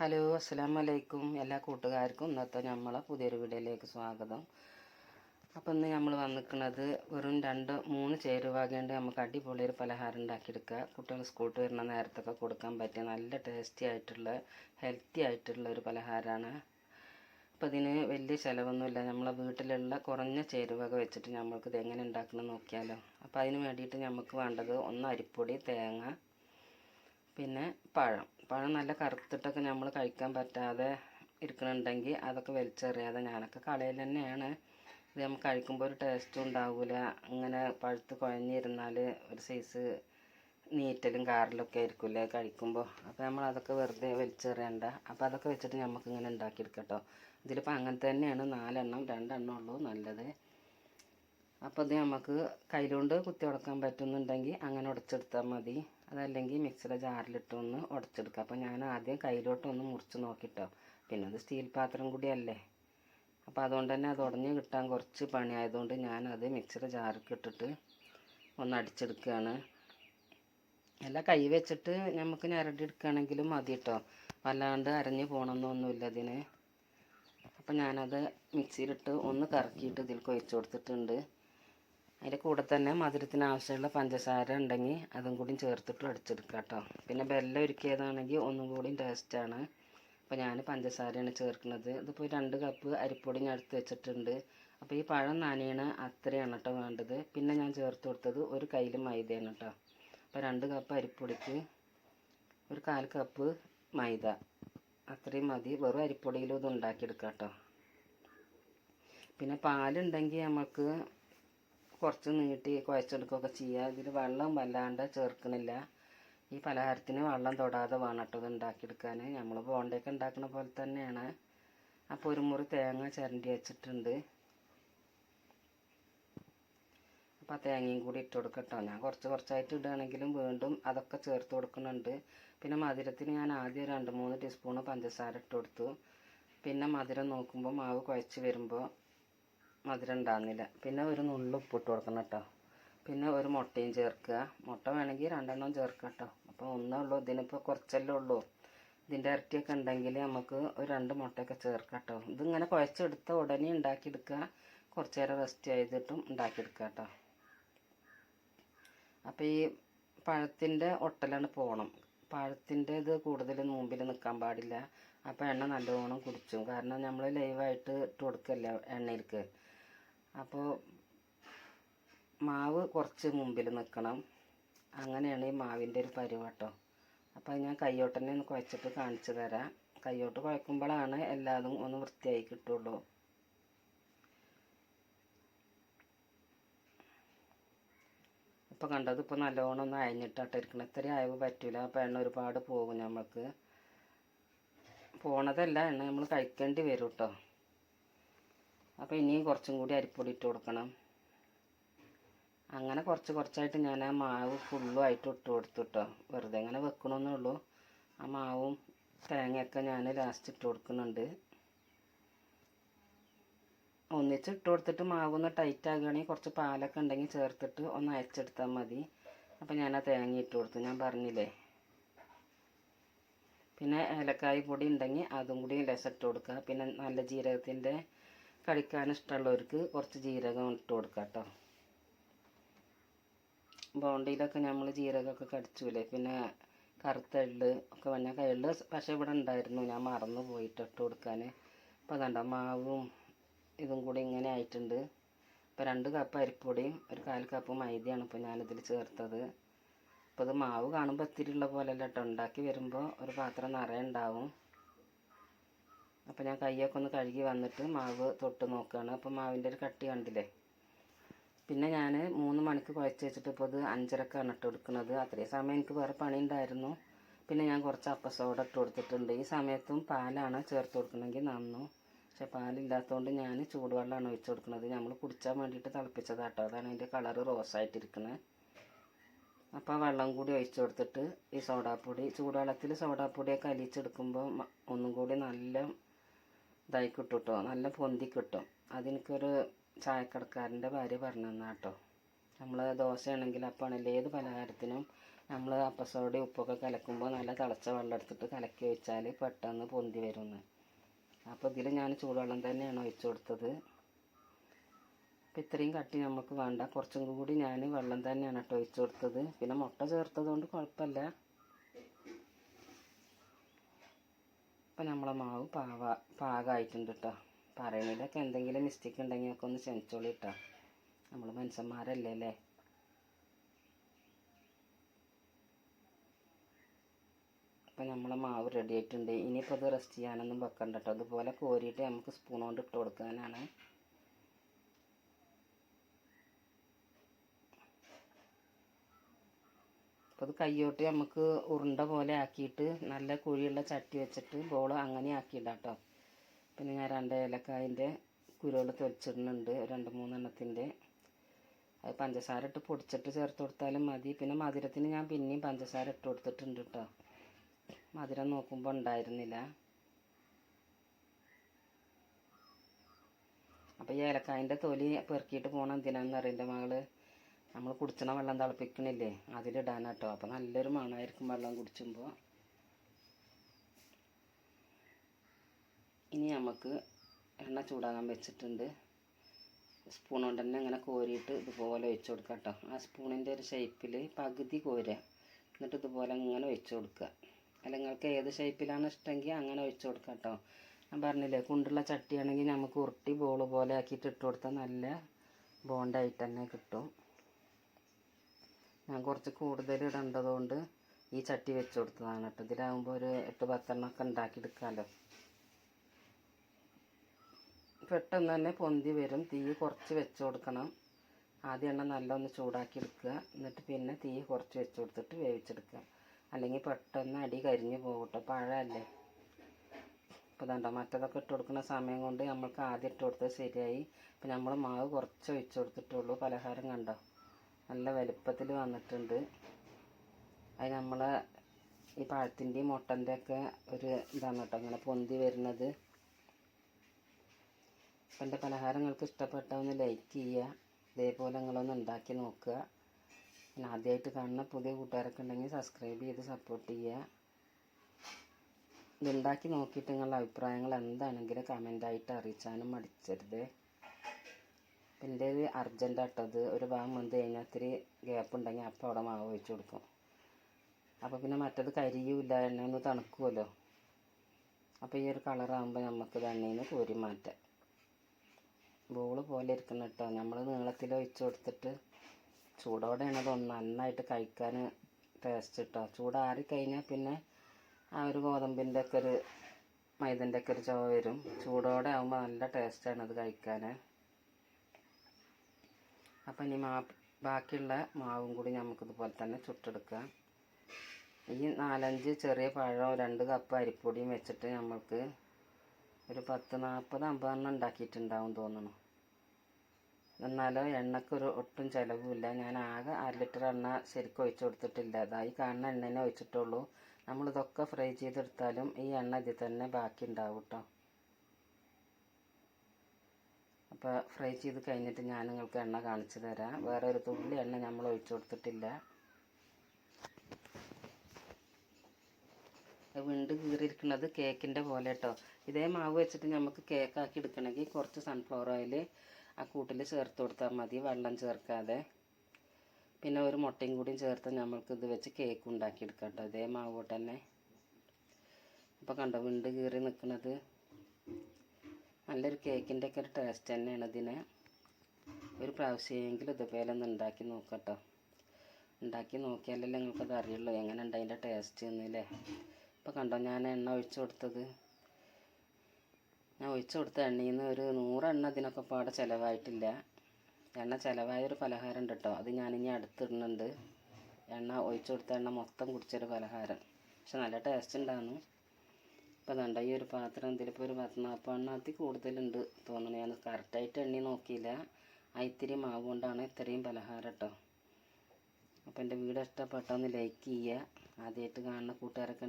Hello അസ്സാം വലൈക്കും എല്ലാ കൂട്ടുകാർക്കും ഇന്നത്തെ നമ്മളെ പുതിയൊരു വീഡിയോയിലേക്ക് സ്വാഗതം. അപ്പോൾ ഇന്ന് നമ്മൾ വന്നിരിക്കുന്നത് വെറും രണ്ട് മൂന്ന് ചേരുവാകേണ്ട നമുക്ക് അടിപൊളി ഒരു പലഹാരം ഉണ്ടാക്കിയെടുക്കുക കുട്ടികൾ സ്കൂളിൽ വരുന്ന നേരത്തൊക്കെ കൊടുക്കാൻ പറ്റിയ നല്ല ടേസ്റ്റി ആയിട്ടുള്ള ഹെൽത്തി ആയിട്ടുള്ള ഒരു പലഹാരമാണ് അപ്പോൾ ഇതിന് വലിയ ചിലവൊന്നുമില്ല. നമ്മളെ വീട്ടിലുള്ള കുറഞ്ഞ ചേരുവക വെച്ചിട്ട് നമ്മൾക്ക് ഇത് എങ്ങനെ ഉണ്ടാക്കണം നോക്കിയാലോ. അപ്പോൾ അതിന് വേണ്ടിയിട്ട് നമുക്ക് വേണ്ടത് ഒന്ന് അരിപ്പൊടി തേങ്ങ പിന്നെ പഴം. പഴം നല്ല കറുത്തിട്ടൊക്കെ നമ്മൾ കഴിക്കാൻ പറ്റാതെ ഇരിക്കണുണ്ടെങ്കിൽ അതൊക്കെ വലിച്ചെറിയാതെ ഞാനൊക്കെ കളയിൽ തന്നെയാണ്. ഇത് നമുക്ക് കഴിക്കുമ്പോൾ ഒരു ടേസ്റ്റും ഉണ്ടാവില്ല ഇങ്ങനെ പഴുത്ത് കുഴഞ്ഞിരുന്നാൽ ഒരു സൈസ് നീറ്റലും കാറിലൊക്കെ ആയിരിക്കില്ലേ കഴിക്കുമ്പോൾ. അപ്പോൾ നമ്മൾ അതൊക്കെ വെറുതെ വലിച്ചെറിയണ്ട. അപ്പോൾ അതൊക്കെ വെച്ചിട്ട് നമുക്ക് ഇങ്ങനെ ഉണ്ടാക്കിയെടുക്കട്ടോ ഇതിലിപ്പോൾ അങ്ങനെ തന്നെയാണ്. നാലെണ്ണം രണ്ടെണ്ണം ഉള്ളൂ നല്ലത്. അപ്പോൾ ഇത് നമുക്ക് കയ്യിലുകൊണ്ട് കുത്തി ഉടക്കാൻ പറ്റുന്നുണ്ടെങ്കിൽ അങ്ങനെ ഉടച്ചെടുത്താൽ മതി. അതല്ലെങ്കിൽ മിക്സിയുടെ ജാറിലിട്ടൊന്ന് ഉടച്ചെടുക്കുക. അപ്പോൾ ഞാൻ ആദ്യം കയ്യിലോട്ടൊന്ന് മുറിച്ച് നോക്കിട്ടോ. പിന്നെ അത് സ്റ്റീൽ പാത്രം കൂടിയല്ലേ. അപ്പോൾ അതുകൊണ്ട് തന്നെ അത് ഉടഞ്ഞ് കിട്ടാൻ കുറച്ച് പണിയായതുകൊണ്ട് ഞാനത് മിക്സിയുടെ ജാറിലേക്ക് ഇട്ടിട്ട് ഒന്ന് അടിച്ചെടുക്കുകയാണ്. അല്ല കൈ വെച്ചിട്ട് നമുക്ക് ഞരടി എടുക്കുകയാണെങ്കിലും മതി കേട്ടോ വല്ലാണ്ട് അരഞ്ഞ് പോകണമെന്നൊന്നുമില്ല അതിന് അപ്പം ഞാനത് മിക്സിയിലിട്ട് ഒന്ന് കറക്കിയിട്ട് ഇതിൽ കൊഴിച്ച് കൊടുത്തിട്ടുണ്ട്. അതിന്റെ കൂടെ തന്നെ മധുരത്തിന് ആവശ്യമുള്ള പഞ്ചസാര ഉണ്ടെങ്കിൽ അതും കൂടി ചേർത്തിട്ട് അടിച്ചെടുക്കുക കേട്ടോ. പിന്നെ ബെല്ലം ഒരുക്കിയതാണെങ്കിൽ ഒന്നും കൂടി ടേസ്റ്റാണ് അപ്പോൾ ഞാൻ പഞ്ചസാരയാണ് ചേർക്കുന്നത്. ഇതിപ്പോൾ രണ്ട് കപ്പ് അരിപ്പൊടി ഞാൻ എടുത്ത് വെച്ചിട്ടുണ്ട്. അപ്പോൾ ഈ പഴം നനയണ അത്രയാണ് കേട്ടോ വേണ്ടത്. പിന്നെ ഞാൻ ചേർത്ത് കൊടുത്തത് ഒരു കയ്യിൽ മൈദയാണ് കേട്ടോ. അപ്പോൾ രണ്ട് കപ്പ് അരിപ്പൊടിക്ക് ഒരു കാൽ കപ്പ് മൈദ. അത്രയും മതി. വെറും അരിപ്പൊടിയിലും ഇത് ഉണ്ടാക്കിയെടുക്കാം കേട്ടോ. പിന്നെ പാലുണ്ടെങ്കിൽ നമുക്ക് കുറച്ച് നീട്ടി കുഴച്ചെടുക്കുകയൊക്കെ ചെയ്യുക. ഇതിൽ വെള്ളം വല്ലാണ്ട് ചേർക്കണില്ല. ഈ പലഹാരത്തിന് വെള്ളം തൊടാതെ വേണം കേട്ടോ ഇത് ഉണ്ടാക്കിയെടുക്കാൻ. നമ്മൾ ബോണ്ടയൊക്കെ ഉണ്ടാക്കുന്ന പോലെ തന്നെയാണ്. അപ്പോൾ ഒരു മുറി തേങ്ങ ചിരണ്ടി വെച്ചിട്ടുണ്ട്. അപ്പോൾ ആ തേങ്ങയും കൂടി ഇട്ട് കൊടുക്കട്ടോ. ഞാൻ കുറച്ച് കുറച്ചായിട്ട് ഇടുകയാണെങ്കിലും വീണ്ടും അതൊക്കെ ചേർത്ത് കൊടുക്കുന്നുണ്ട്. പിന്നെ മധുരത്തിന് ഞാൻ ആദ്യം രണ്ട് മൂന്ന് ടീസ്പൂണ് പഞ്ചസാര ഇട്ട് കൊടുത്തു. പിന്നെ മധുരം നോക്കുമ്പോൾ മാവ് കുഴച്ച് വരുമ്പോൾ മധുരം ഉണ്ടാകുന്നില്ല പിന്നെ ഒരു നുള്ളു ഉപ്പിട്ട് കൊടുക്കണം കേട്ടോ പിന്നെ ഒരു മുട്ടയും ചേർക്കുക. മുട്ട വേണമെങ്കിൽ രണ്ടെണ്ണം ചേർക്കുക കേട്ടോ അപ്പോൾ ഒന്നേ ഉള്ളൂ. ഇതിനിപ്പോൾ കുറച്ചല്ലേ ഉള്ളൂ. ഇതിന്റെ ഇരട്ടിയൊക്കെ ഉണ്ടെങ്കിൽ നമുക്ക് ഒരു രണ്ട് മുട്ടയൊക്കെ ചേർക്കാം കേട്ടോ ഇതിങ്ങനെ കുഴച്ചെടുത്ത ഉടനെ ഉണ്ടാക്കിയെടുക്കുക. കുറച്ച് നേരം റെസ്റ്റ് ചെയ്തിട്ടും ഉണ്ടാക്കിയെടുക്കുക കേട്ടോ അപ്പോൾ ഈ പഴത്തിന്റെ ഒട്ടലാണ് പോകണം പഴത്തിന്റെ ഇത് കൂടുതൽ മുമ്പിൽ നിൽക്കാൻ പാടില്ല. അപ്പോൾ എണ്ണ നല്ലോണം കുടിച്ചു. കാരണം നമ്മൾ ലൈവായിട്ട് ഇട്ട് കൊടുക്കല്ലേ എണ്ണയിലേക്ക് അപ്പോൾ മാവ് കുറച്ച് മുമ്പിൽ നിൽക്കണം അങ്ങനെയാണ് ഈ മാവിന്റെ ഒരു പരിവട്ടോ. അപ്പോൾ ഞാൻ കയ്യോട്ട് തന്നെ ഒന്ന് കുഴച്ചിട്ട് കാണിച്ചു തരാം. കയ്യോട്ട് കുഴക്കുമ്പോഴാണ് എല്ലാതും ഒന്ന് വൃത്തിയായി കിട്ടുള്ളൂ. ഇപ്പോൾ കണ്ടത് ഇപ്പോൾ നല്ലോണം ഒന്ന് അയഞ്ഞിട്ടാട്ടോ ഇരിക്കണം. ഇത്രയും അയവ് പറ്റില്ല അപ്പോൾ എണ്ണ ഒരുപാട് പോകും നമുക്ക് പോണതല്ല എണ്ണ നമ്മൾ കഴിക്കേണ്ടി വരും കേട്ടോ അപ്പോൾ ഇനിയും കുറച്ചും കൂടി അരിപ്പൊടി ഇട്ട് കൊടുക്കണം. അങ്ങനെ കുറച്ച് കുറച്ചായിട്ട് ഞാൻ ആ മാവ് ഫുള്ളും ആയിട്ട് ഇട്ട് കൊടുത്തു കേട്ടോ വെറുതെ ഇങ്ങനെ വെക്കണമെന്നേ ഉള്ളൂ. ആ മാവും തേങ്ങയൊക്കെ ഞാൻ ലാസ്റ്റ് ഇട്ട് കൊടുക്കുന്നുണ്ട്. ഒന്നിച്ച് ഇട്ട് കൊടുത്തിട്ട് മാവ് ഒന്ന് ടൈറ്റ് ആകുകയാണെങ്കിൽ കുറച്ച് പാലൊക്കെ ഉണ്ടെങ്കിൽ ചേർത്തിട്ട് ഒന്ന് അയച്ചെടുത്താൽ മതി. അപ്പോൾ ഞാൻ ആ തേങ്ങ ഇട്ട് കൊടുത്തു. ഞാൻ പറഞ്ഞില്ലേ? പിന്നെ ഏലക്കായ പൊടി ഉണ്ടെങ്കിൽ അതും കൂടി ലെസ് ഇട്ട് കൊടുക്കുക. പിന്നെ നല്ല ജീരകത്തിന്റെ കടിക്കാൻ ഇഷ്ടമുള്ളവർക്ക് കുറച്ച് ജീരകം ഇട്ട് കൊടുക്കാം കേട്ടോ. ബോണ്ടിയിലൊക്കെ നമ്മൾ ജീരകമൊക്കെ കടിച്ചൂലേ? പിന്നെ കറുത്ത എള്ള് ഒക്കെ വന്ന എള്ള് പക്ഷേ ഇവിടെ ഉണ്ടായിരുന്നു. ഞാൻ മറന്നു പോയിട്ട് ഇട്ട് കൊടുക്കാൻ. അപ്പോൾ കണ്ട മാവും ഇതും കൂടി ഇങ്ങനെ ആയിട്ടുണ്ട്. ഇപ്പോൾ രണ്ട് കപ്പ് അരിപ്പൊടിയും ഒരു കാൽ കപ്പ് മൈദയാണ് ഇപ്പോൾ ഞാനിതിൽ ചേർത്തത്. അപ്പോൾ ഇത് മാവ് കാണുമ്പോൾ ഇത്തിരി ഉള്ള പോലെ അല്ല കേട്ടോ. ഉണ്ടാക്കി വരുമ്പോൾ ഒരു പാത്രം നിറയെ ഉണ്ടാവും. അപ്പോൾ ഞാൻ കൈയൊക്കെ ഒന്ന് കഴുകി വന്നിട്ട് മാവ് തൊട്ട് നോക്കുകയാണ് അപ്പോൾ മാവിന്റെ ഒരു കട്ടി കണ്ടില്ലേ? പിന്നെ ഞാൻ മൂന്ന് മണിക്ക് കുഴച്ച് വെച്ചിട്ട് ഇപ്പോൾ ഇത് അഞ്ചരക്കാണ് ഇട്ട് കൊടുക്കുന്നത്. അത്രയും സമയം എനിക്ക് വേറെ പണി ഉണ്ടായിരുന്നു. പിന്നെ ഞാൻ കുറച്ച് അപ്പസോഡ ഇട്ട് കൊടുത്തിട്ടുണ്ട്. ഈ സമയത്തും പാലാണ് ചേർത്ത് കൊടുക്കണമെങ്കിൽ നന്നു. പക്ഷെ പാലില്ലാത്തതുകൊണ്ട് ഞാൻ ചൂടുവെള്ളമാണ് ഒഴിച്ച് കൊടുക്കുന്നത്. നമ്മൾ കുടിച്ചാൻ വേണ്ടിയിട്ട് തിളപ്പിച്ചതാട്ടോ. അതാണ് അതിന്റെ കളറ് റോസായിട്ടിരിക്കുന്നത് അപ്പോൾ ആ വെള്ളം കൂടി ഒഴിച്ച് കൊടുത്തിട്ട് ഈ സോഡാപ്പൊടി ചൂടുവെള്ളത്തിൽ സോഡാപ്പൊടിയൊക്കെ അലിച്ചെടുക്കുമ്പോൾ മ- ഒന്നും കൂടി നല്ല ഇതായി കിട്ടും കേട്ടോ നല്ല പൊന്തി കിട്ടും. അതെനിക്കൊരു ചായക്കടക്കാരന്റെ ഭാര്യ പറഞ്ഞു തന്നാ കേട്ടോ. നമ്മൾ ദോശയാണെങ്കിൽ അപ്പാണെങ്കിൽ ഏത് പലഹാരത്തിനും നമ്മൾ അപ്പസോടെ ഉപ്പൊക്കെ കലക്കുമ്പോൾ നല്ല തിളച്ച വെള്ളം എടുത്തിട്ട് കലക്കി വെച്ചാൽ പെട്ടെന്ന് പൊന്തി വരുമെന്ന് അപ്പോൾ ഇതിൽ ഞാൻ ചൂടുവെള്ളം തന്നെയാണ് ഒഴിച്ചു കൊടുത്തത്. അപ്പോൾ ഇത്രയും കട്ടി നമുക്ക് വേണ്ട. കുറച്ചും കൂടി ഞാൻ വെള്ളം തന്നെയാണ് കേട്ടോ ഒഴിച്ചു കൊടുത്തത്. പിന്നെ മുട്ട ചേർത്തത് കൊണ്ട് കുഴപ്പമില്ല. അപ്പം നമ്മളെ മാവ് പാവ പാകമായിട്ടുണ്ട് കേട്ടോ പറയണതിലൊക്കെ എന്തെങ്കിലും മിസ്റ്റേക്ക് ഉണ്ടെങ്കിൽ ഒക്കെ ഒന്ന് ക്ഷമിച്ചോളി കേട്ടോ നമ്മൾ മനുഷ്യന്മാരല്ലേ അല്ലേ? അപ്പം നമ്മളെ മാവ് റെഡി ആയിട്ടുണ്ട്. ഇനിയിപ്പോൾ അത് റെസ്റ്റ് ചെയ്യാനൊന്നും വെക്കണ്ട കേട്ടോ അതുപോലെ കോരിയിട്ട് നമുക്ക് സ്പൂൺ കൊണ്ട് ഇട്ട് കൊടുക്കാനാണ് അപ്പോൾ അത് കയ്യോട്ട് നമുക്ക് ഉരുണ്ട പോലെ ആക്കിയിട്ട് നല്ല കുഴിയുള്ള ചട്ടി വെച്ചിട്ട് ബോൾ അങ്ങനെ ആക്കിയിടാം കേട്ടോ പിന്നെ ഞാൻ രണ്ട് ഏലക്കായന്റെ കുരുകൾ തൊലിച്ചിടുന്നുണ്ട് രണ്ട് മൂന്നെണ്ണത്തിന്റെ. അത് പഞ്ചസാര ഇട്ട് പൊടിച്ചിട്ട് ചേർത്ത് കൊടുത്താലും മതി. പിന്നെ മധുരത്തിന് ഞാൻ പിന്നെയും പഞ്ചസാര ഇട്ട് കൊടുത്തിട്ടുണ്ട് കേട്ടോ. മധുരം നോക്കുമ്പോൾ ഉണ്ടായിരുന്നില്ല. അപ്പോൾ ഈ ഏലക്കായന്റെ തൊലി പെറുക്കിയിട്ട് പോകണം എന്തിനാന്ന് അറിയില്ല മകൾ. നമ്മൾ കുടിച്ചണ വെള്ളം തിളപ്പിക്കണില്ലേ? അതിലിടാനാട്ടോ അപ്പോൾ നല്ലൊരു മണമായിരിക്കും വെള്ളം കുടിച്ചുമ്പോൾ ഇനി നമുക്ക് എണ്ണ ചൂടാകാൻ വെച്ചിട്ടുണ്ട്. സ്പൂൺ കൊണ്ട് തന്നെ ഇങ്ങനെ കോരിയിട്ട് ഇതുപോലെ ഒഴിച്ച് കൊടുക്കുക കേട്ടോ ആ സ്പൂണിന്റെ ഒരു ഷേപ്പിൽ പകുതി കോരുക എന്നിട്ട് ഇതുപോലെ ഇങ്ങനെ ഒഴിച്ച് കൊടുക്കുക അല്ല നിങ്ങൾക്ക് ഏത് ഷേപ്പിലാണ് ഇഷ്ടമെങ്കിൽ അങ്ങനെ ഒഴിച്ച് കൊടുക്കുക കേട്ടോ ഞാൻ പറഞ്ഞില്ലേ കുണ്ടുള്ള ചട്ടിയാണെങ്കിൽ നമുക്ക് ഉരുട്ടി ബോൾ പോലെ ആക്കിയിട്ട് ഇട്ട് കൊടുത്താൽ നല്ല ബോണ്ടായിട്ട് തന്നെ കിട്ടും. ഞാൻ കുറച്ച് കൂടുതൽ ഇടേണ്ടതുകൊണ്ട് ഈ ചട്ടി വെച്ച് കൊടുത്തതാണ് കേട്ടോ. ഇതിലാകുമ്പോൾ ഒരു എട്ട് പത്തെണ്ണമൊക്കെ ഉണ്ടാക്കിയെടുക്കാമല്ലോ പെട്ടെന്ന് തന്നെ പൊന്തി വരും. തീ കുറച്ച് വെച്ച് കൊടുക്കണം. ആദ്യം എണ്ണ നല്ലൊന്ന് ചൂടാക്കി എടുക്കുക എന്നിട്ട് പിന്നെ തീ കുറച്ച് വെച്ച് കൊടുത്തിട്ട് വേവിച്ചെടുക്കുക. അല്ലെങ്കിൽ പെട്ടെന്ന് അടി കരിഞ്ഞ് പോകട്ടെ പഴമല്ലേ? ഇപ്പോൾ ഇതാണ്ടോ മറ്റതൊക്കെ ഇട്ട് കൊടുക്കുന്ന സമയം കൊണ്ട് നമ്മൾക്ക് ആദ്യം ഇട്ട് കൊടുത്തത് ശരിയായി. ഇപ്പം നമ്മൾ മാവ് കുറച്ച് ഒഴിച്ച് കൊടുത്തിട്ടുള്ളൂ. പലഹാരം കണ്ടോ? നല്ല വലുപ്പത്തിൽ വന്നിട്ടുണ്ട്. അത് നമ്മളെ ഈ പഴത്തിന്റെയും മുട്ടന്റെ ഒക്കെ ഒരു ഇതാണ് കേട്ടോ. ഇങ്ങനെ പൊന്തി വരുന്നത്. അപ്പം എന്റെ പലഹാരം നിങ്ങൾക്ക് ഇഷ്ടപ്പെട്ട ഒന്ന് ലൈക്ക് ചെയ്യുക. ഇതേപോലെ നിങ്ങളൊന്ന് ഉണ്ടാക്കി നോക്കുക. പിന്നെ ആദ്യമായിട്ട് കാണുന്ന പുതിയ കൂട്ടുകാരൊക്കെ ഉണ്ടെങ്കിൽ സബ്സ്ക്രൈബ് ചെയ്ത് സപ്പോർട്ട് ചെയ്യുക. ഇതുണ്ടാക്കി നോക്കിയിട്ട് നിങ്ങളുടെ അഭിപ്രായങ്ങൾ എന്താണെങ്കിലും കമന്റായിട്ട് അറിയിച്ചാലും മടിച്ചരുത്. അപ്പം എന്റെ ഒരു അർജന്റ് ആട്ടത് ഒരു ഭാഗം വന്ന് കഴിഞ്ഞാൽ ഇത്തിരി ഗ്യാപ്പ് ഉണ്ടെങ്കിൽ അപ്പൊ അവിടെ മാവ് ഒഴിച്ച് കൊടുക്കും. അപ്പോൾ പിന്നെ മറ്റത് കരിയൂല എണ്ണ ഒന്ന് തണുക്കുമല്ലോ അപ്പോൾ ഈ ഒരു കളറാകുമ്പോൾ നമുക്ക് എണ്ണയിൽ കോരി മാറ്റാം. ബോൾ പോലെ ഇരിക്കണം കേട്ടോ നമ്മൾ നീളത്തിൽ ഒഴിച്ച് കൊടുത്തിട്ട് ചൂടോടെയാണ് അത് നന്നായിട്ട് കഴിക്കാൻ ടേസ്റ്റ് കേട്ടോ ചൂടാറി കഴിഞ്ഞാൽ പിന്നെ ആ ഒരു ഗോതമ്പിന്റെ ഒക്കെ ഒരു മൈദന്റെ ഒക്കെ ഒരു ചുവ വരും. ചൂടോടെ ആകുമ്പോൾ നല്ല ടേസ്റ്റാണ് അത് കഴിക്കാൻ അപ്പം ഇനി മാ ബാക്കിയുള്ള മാവും കൂടി നമുക്കിതുപോലെ തന്നെ ചുട്ടെടുക്കാം. ഈ നാലഞ്ച് ചെറിയ പഴം രണ്ട് കപ്പ് അരിപ്പൊടിയും വെച്ചിട്ട് നമ്മൾക്ക് ഒരു പത്ത് നാൽപ്പത് അമ്പതെണ്ണം ഉണ്ടാക്കിയിട്ടുണ്ടാവും തോന്നുന്നു എന്നാലോ എണ്ണയ്ക്ക് ഒരു ഒട്ടും ചിലവുമില്ല. ഞാൻ ആകെ അര ലിറ്റർ എണ്ണ ശരിക്കും ഒഴിച്ചു കൊടുത്തിട്ടില്ല. അതായി കാണുന്ന എണ്ണനെ ഒഴിച്ചിട്ടുള്ളൂ. നമ്മളിതൊക്കെ ഫ്രൈ ചെയ്തെടുത്താലും ഈ എണ്ണ ഇതിൽ തന്നെ ബാക്കി ഉണ്ടാവും കേട്ടോ. അപ്പോൾ ഫ്രൈ ചെയ്ത് കഴിഞ്ഞിട്ട് ഞാൻ നിങ്ങൾക്ക് എണ്ണ കാണിച്ചു തരാം. വേറെ ഒരു തുള്ളി എണ്ണ നമ്മൾ ഒഴിച്ചു കൊടുത്തിട്ടില്ല. വിണ്ട് കീറിയിരിക്കുന്നത് കേക്കിന്റെ പോലെ കേട്ടോ ഇതേ മാവ് വെച്ചിട്ട് നമുക്ക് കേക്കാക്കി എടുക്കണമെങ്കിൽ കുറച്ച് സൺഫ്ലവർ ഓയിൽ ആ കൂട്ടിൽ ചേർത്ത് കൊടുത്താൽ മതി വെള്ളം ചേർക്കാതെ. പിന്നെ ഒരു മുട്ടയും കൂടിയും ചേർത്ത് നമ്മൾക്ക് ഇത് വെച്ച് കേക്ക് ഉണ്ടാക്കിയെടുക്കാം കേട്ടോ ഇതേ മാവ് തന്നെ. അപ്പോൾ കണ്ടോ വിണ്ട് കീറി നിൽക്കുന്നത്? നല്ലൊരു കേക്കിന്റെ ഒക്കെ ഒരു ടേസ്റ്റ് തന്നെയാണ് ഇതിനെ. ഒരു പ്രാവശ്യമെങ്കിലും ഇതുപോലെ ഒന്ന് ഉണ്ടാക്കി നോക്കട്ടോ. ഉണ്ടാക്കി നോക്കിയാലല്ലേ നിങ്ങൾക്കത് അറിയുള്ളൂ. എങ്ങനെ ഉണ്ട് അതിന്റെ ടേസ്റ്റ് എന്നില്ലേ ഇപ്പോൾ കണ്ടോ ഞാൻ എണ്ണ ഒഴിച്ചു കൊടുത്തത്. ഞാൻ ഒഴിച്ചു കൊടുത്ത എണ്ണയിൽ നിന്ന് ഒരു നൂറെണ്ണ ഇതിനൊക്കെ പാടെ ചിലവായിട്ടില്ല. എണ്ണ ചിലവായ ഒരു പലഹാരം ഉണ്ട് കേട്ടോ അത് ഞാനിനി അടുത്തിടുന്നുണ്ട്. എണ്ണ ഒഴിച്ചു കൊടുത്ത എണ്ണ മൊത്തം കുടിച്ചൊരു പലഹാരം. പക്ഷെ നല്ല ടേസ്റ്റ് ഉണ്ടായിരുന്നു അതുണ്ട് ഈ ഒരു പാത്രം ഇതിലിപ്പോൾ ഒരു പത്ത് നാൽപ്പത് എണ്ണത്തിൽ കൂടുതലുണ്ട് തോന്നുന്നു ഞാൻ കറക്റ്റായിട്ട് എണ്ണി നോക്കിയില്ല. ആ ഇത്തിരി മാവ് കൊണ്ടാണ് ഇത്രയും പലഹാരം കേട്ടോ അപ്പോൾ എന്റെ വീഡിയോ ഇഷ്ടപ്പെട്ടൊന്ന് ലൈക്ക് ചെയ്യുക. ആദ്യമായിട്ട് കാണുന്ന കൂട്ടുകാരൊക്കെ